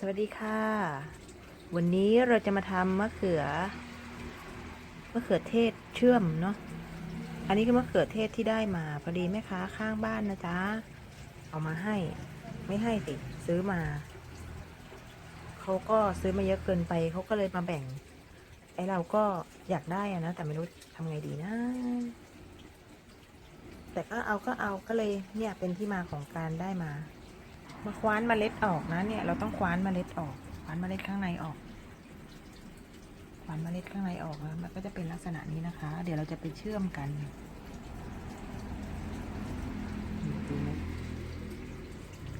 สวัสดีค่ะ วันนี้เราจะมาทำมะเขือมะเขือเทศเชื่อมเนาะอันนี้คือมะเขือเทศที่ได้มา พอดีแม่ค้าข้างบ้านนะจ๊ะเอามาให้ ไม่ให้สิซื้อมาเขาก็ซื้อมาเยอะเกินไปเขาก็เลยมาแบ่ง ไอเราก็อยากได้อะนะแต่ไม่รู้ทำไงดีนะ แต่ก็เอาก็เอาก็เลยเนี่ยเป็นที่มาของการได้มา มาคว้านเมล็ดออกนะเนี่ย เราต้องคว้านเมล็ดออก คว้านเมล็ดข้างในออก คว้านเมล็ดข้างในออกแล้วมันก็จะเป็นลักษณะนี้นะคะ เดี๋ยวเราจะไปเชื่อมกัน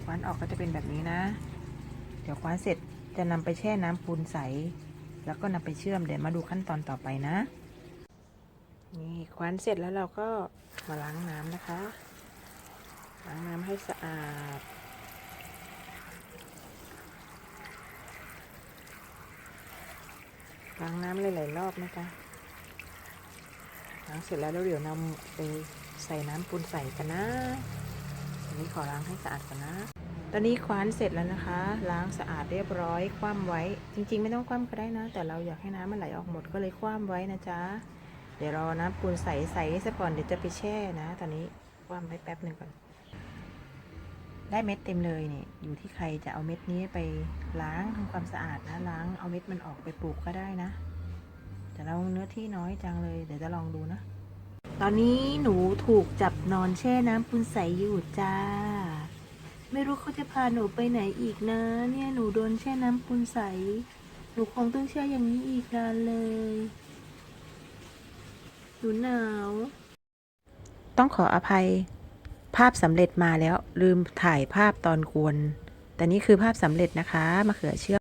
คว้านออกก็จะเป็นแบบนี้นะ เดี๋ยวคว้านเสร็จจะนำไปแช่น้ำปูนใส แล้วก็นำไปเชื่อม เดี๋ยวมาดูขั้นตอนต่อไปนะ นี่คว้านเสร็จแล้วเราก็มาล้างน้ำนะคะ ล้างน้ำให้สะอาด ล้างน้ำหลายๆรอบนะจ๊ะล้างเสร็จแล้วเดี๋ยวนำไปใส่น้ำปูนใส่กันนะอันนี้ขอล้างให้สะอาดก่อนนะ ตอนนี้คว้านเสร็จแล้วนะคะ ล้างสะอาดเรียบร้อย คว่ำไว้ จริง ๆ ไม่ต้องคว่ำก็ได้นะ แต่เราอยากให้น้ำมันไหลออกหมดก็เลยคว่ำไว้นะจ๊ะ เดี๋ยวรอน้ำปูนใสใส่ซะก่อนเดี๋ยวจะไปแช่นะ ตอนนี้คว่ำไว้แป๊บหนึ่งก่อน ได้เม็ดเต็มเลยนี่อยู่ที่ใครจะเอาเม็ดนี้ไปล้างทำความสะอาดนะล้างเอาเม็ดมันออกไปปลูกก็ได้นะ แต่เราเนื้อที่น้อยจังเลยเดี๋ยวจะลองดูนะ ตอนนี้หนูถูกจับนอนแช่น้ำปูนใสอยู่จ้า ไม่รู้เขาจะพาหนูไปไหนอีกนะ เนี่ยหนูโดนแช่น้ำปูนใส หนูคงต้องแช่อย่างนี้อีกนานเลยหนูหนาวต้องขออภัย ภาพสำเร็จมาแล้วลืมถ่ายภาพตอนกวน แต่นี่คือภาพสำเร็จนะคะมะเขือเชื่อม